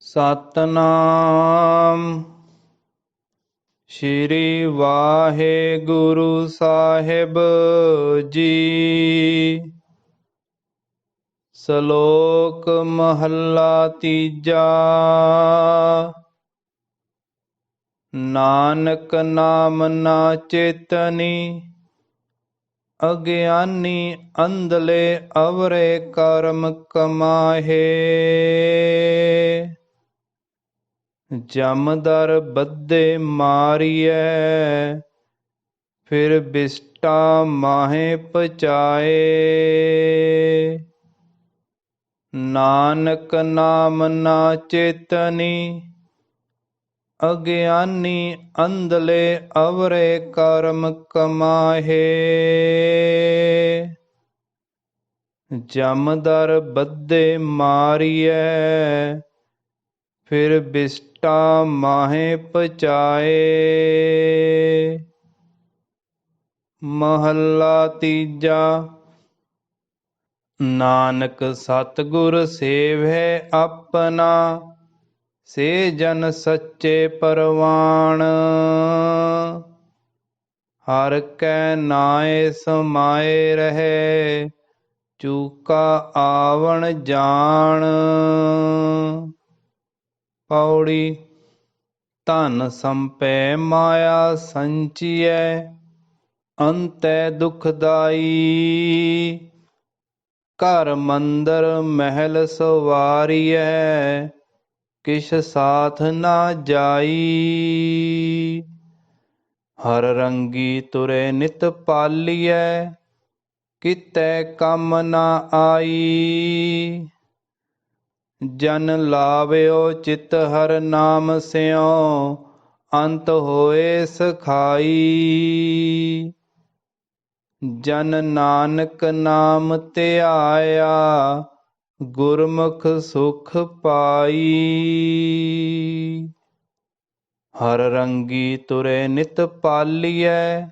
ਸਤਨਾਮ। ਸ਼੍ਰੀ ਵਾਹਿਗੁਰੂ ਸਾਹਿਬ ਜੀ। ਸ਼ਲੋਕ ਮਹੱਲਾ ਤੀਜਾ। ਨਾਨਕ ਨਾਮ ਨਾ ਚੇਤਨੀ, ਅਗਿਆਨੀ ਅੰਧਲੇ ਅਵਰੇ ਕਰਮ ਕਮਾਹੇ। ਜਮਦਰ ਬੱਦੇ ਮਾਰੀਐ, ਫਿਰ ਬਿਸਟਾ ਮਾਹੇ ਪਚਾਏ। ਨਾਨਕ ਨਾਮ ਨਾ ਚੇਤਨੀ, ਅਗਿਆਨੀ ਅੰਧਲੇ ਅਵਰੇ ਕਰਮ ਕਮਾਹੇ। ਜਮਦਰ ਬੱਦੇ ਮਾਰੀਐ ਫਿਰ ਬਿਸਟਾ ਮਾਹੇ ਪਚਾਏ। ਮਹੱਲਾ ਤੀਜਾ, ਨਾਨਕ ਸਤਿਗੁਰ ਸੇਵੈ ਆਪਣਾ, ਸੇ ਜਨ ਸੱਚੇ ਪਰਵਾਣ। ਹਰ ਕੈ ਨਾਏ ਸਮਾਏ ਰਹੇ, ਚੂਕਾ ਆਵਣ ਜਾਣ। ਪੌੜੀ, ਧਨ ਸੰਪੈ ਮਾਇਆ ਸੰਚੀਐ, ਅੰਤੈ ਦੁਖਦਾਈ ਘਰ ਮੰਦਰ ਮਹਿਲ ਸਵਾਰੀਐ, ਕਿਛ ਸਾਥ ਨਾ ਜਾਈ। ਹਰ ਰੰਗੀ ਤੁਰੇ ਨਿਤ ਪਾਲੀਐ, ਕਿਤੈ ਕੰਮ ਨਾ ਆਈ। ਜਨ ਲਾਵਿਓ ਚਿਤ ਹਰ ਨਾਮ ਸਿਓ, ਅੰਤ ਹੋਏ ਸਖਾਈ। ਜਨ ਨਾਨਕ ਨਾਮ ਧਿਆਇਆ, ਗੁਰਮੁਖ ਸੁਖ ਪਾਈ। ਹਰ ਰੰਗੀ ਤੁਰੇ ਨਿਤ ਪਾਲੀਐ,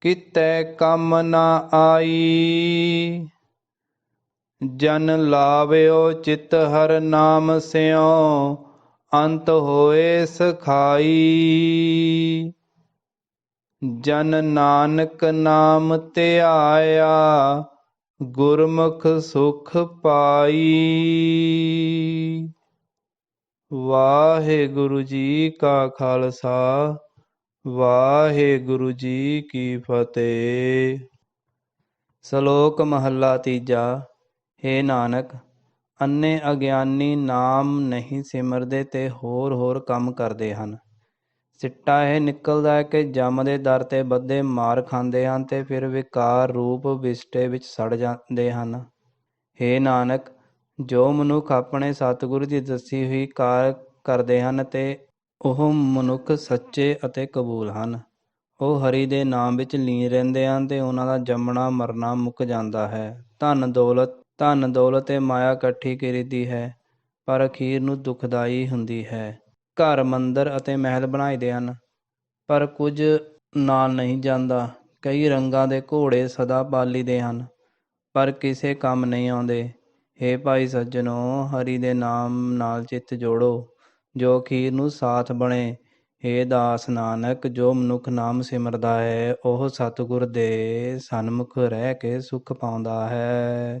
ਕਿਤੈ ਕੰਮ ਨਾ ਆਈ। ਜਨ ਲਾਵਿਓ ਚਿਤ ਹਰ ਨਾਮ ਸਿਓ, ਅੰਤ ਹੋਏ ਸਖਾਈ। ਜਨ ਨਾਨਕ ਨਾਮ ਧਿਆਇਆ, ਗੁਰਮੁਖ ਸੁਖ ਪਾਈ। ਵਾਹਿਗੁਰੂ ਜੀ ਕਾ ਖਾਲਸਾ, ਵਾਹਿਗੁਰੂ ਜੀ ਕੀ ਫਤਿਹ। ਸ਼ਲੋਕ ਮਹੱਲਾ ਤੀਜਾ। ਹੇ ਨਾਨਕ ਅੰਨੇ ਅਗਿਆਨੀ ਨਾਮ ਨਹੀਂ ਸਿਮਰਦੇ ਤੇ ਹੋਰ ਹੋਰ ਕੰਮ ਕਰਦੇ ਹਨ। ਸਿੱਟਾ ਇਹ ਨਿਕਲਦਾ ਹੈ ਕਿ ਜਮ ਦੇ ਦਰ ਤੇ ਬੱਦੇ ਮਾਰ ਖਾਂਦੇ ਹਨ ਤੇ ਫਿਰ ਵਿਕਾਰ ਰੂਪ ਵਿਸਟੇ ਵਿੱਚ ਸੜ ਜਾਂਦੇ ਹਨ। ਹੇ ਨਾਨਕ, ਜੋ ਮਨੁੱਖ ਆਪਣੇ ਸਤਿਗੁਰੂ ਦੀ ਦੱਸੀ ਹੋਈ ਕਾਰ ਕਰਦੇ ਹਨ ਤੇ ਉਹ ਮਨੁੱਖ ਸੱਚੇ ਅਤੇ ਕਬੂਲ ਹਨ। ਉਹ ਹਰੀ ਦੇ ਨਾਮ ਵਿੱਚ ਲੀਨ ਰਹਿੰਦੇ ਹਨ ਤੇ ਉਹਨਾਂ ਦਾ ਜੰਮਣਾ ਮਰਨਾ ਮੁੱਕ ਜਾਂਦਾ ਹੈ। ਧਨ, ਦੌਲਤ ਧਨ, ਦੌਲਤ ਤੇ ਮਾਇਆ ਇਕੱਠੀ ਕਰੀਦੀ ਹੈ, ਪਰ ਅਖੀਰ ਨੂੰ ਦੁਖਦਾਈ ਹੁੰਦੀ ਹੈ। ਘਰ, ਮੰਦਰ ਅਤੇ ਮਹਿਲ ਬਣਾਈਦੇ ਹਨ, ਪਰ ਕੁਝ ਨਾਲ ਨਹੀਂ ਜਾਂਦਾ। ਕਈ ਰੰਗਾਂ ਦੇ ਘੋੜੇ ਸਦਾ ਪਾਲੀਦੇ ਹਨ, ਪਰ ਕਿਸੇ ਕੰਮ ਨਹੀਂ ਆਉਂਦੇ। ਹੇ ਭਾਈ ਸੱਜਣੋ, ਹਰੀ ਦੇ ਨਾਮ ਨਾਲ ਚਿੱਤ ਜੋੜੋ, ਜੋ ਅਖੀਰ ਨੂੰ ਸਾਥ ਬਣੇ। ਹੇ ਦਾਸ ਨਾਨਕ, ਜੋ ਮਨੁੱਖ ਨਾਮ ਸਿਮਰਦਾ ਹੈ, ਉਹ ਸਤਿਗੁਰ ਦੇ ਸਨਮੁਖ ਰਹਿ ਕੇ ਸੁਖ ਪਾਉਂਦਾ ਹੈ।